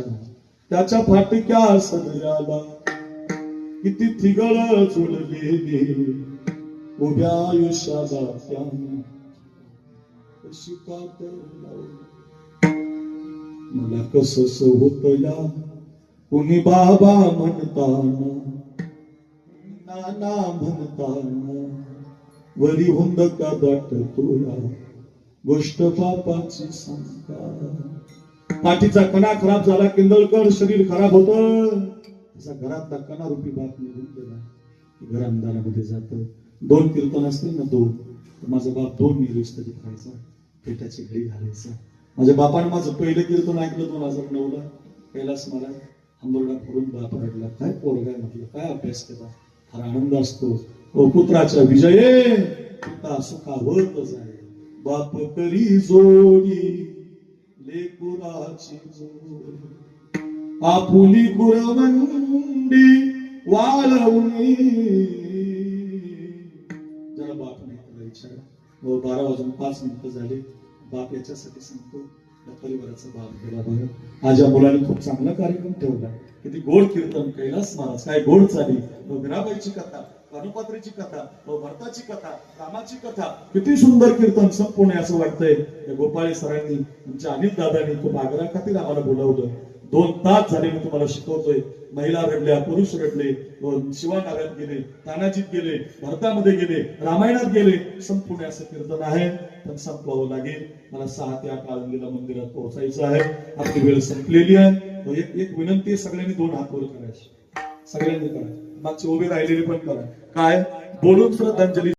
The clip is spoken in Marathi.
त्याच्या फाटक्या सदऱ्याला किती थिगळ झुललेली उभ्या आयुष्याला त्यानं मला कसस होत या कुणी बाबा म्हणताना नाना म्हणताना वरी हुंद का दाटतो या गोष्ट बापाची सांगा पाठीचा कणा खराब झाला किंदळकर शरीर खराब होत. त्याचा घरातला कणा रुपी बाप निघून गेला. घर अंधारामध्ये जात. दोन कीर्तन असतील ना दोन. तर माझा बाप दोन निर्विष तरी खायचा पेटाची घडी घालायचा. माझ्या बापाने माझं पहिलं कीर्तन ऐकलं दोन हजार नऊ ला कैलास मला आंबोरडा फोडून बाप रडला. काय पोरगाय म्हटलं काय अभ्यास केला? फार आनंद असतो. ओ पुत्राच्या विजये पिता जाय बाप करी जोडी लेकुराची जोडी. आपुली कुरवंडी वाळवणी जरा बाप नाही तुला हो बारा वाजून पाच मिनिटं झाले. बाप याच्यासाठी सांगतो. या परिवाराचा भाग केला बघा. आज या मुलाने खूप चांगला कार्यक्रम ठेवला. किती गोड कीर्तन कैलास महाराज काय गोड चाली. व मीराबाईची कथा कानुपात्रीची कथा व भरताची कथा रामाची कथा. किती सुंदर कीर्तन संपूर्ण असं वाटतंय. गोपाळी गोपाळे सरांनी तुमच्या अनिल दादांनी खूप आग्रह खातीर आम्हाला बोलावलं. दोन तास झाले मी तुम्हाला शिकवतोय. महिला रडल्या पुरुष रडले व गेले तानाजीत गेले भारतामध्ये गेले रामायणात गेले संपूर्ण असं कीर्तन आहे. पण संपवावं लागेल. मला सहा ते आठ मंदिरात पोहोचायचं आहे. आपली वेळ संपलेली आहे. एक एक विनंती आहे, सगळ्यांनी दोन हात वर करायची. सगळ्यांनी करा मागचे उभे राहिलेले पण करा. काय? बोलून श्रद्धांजली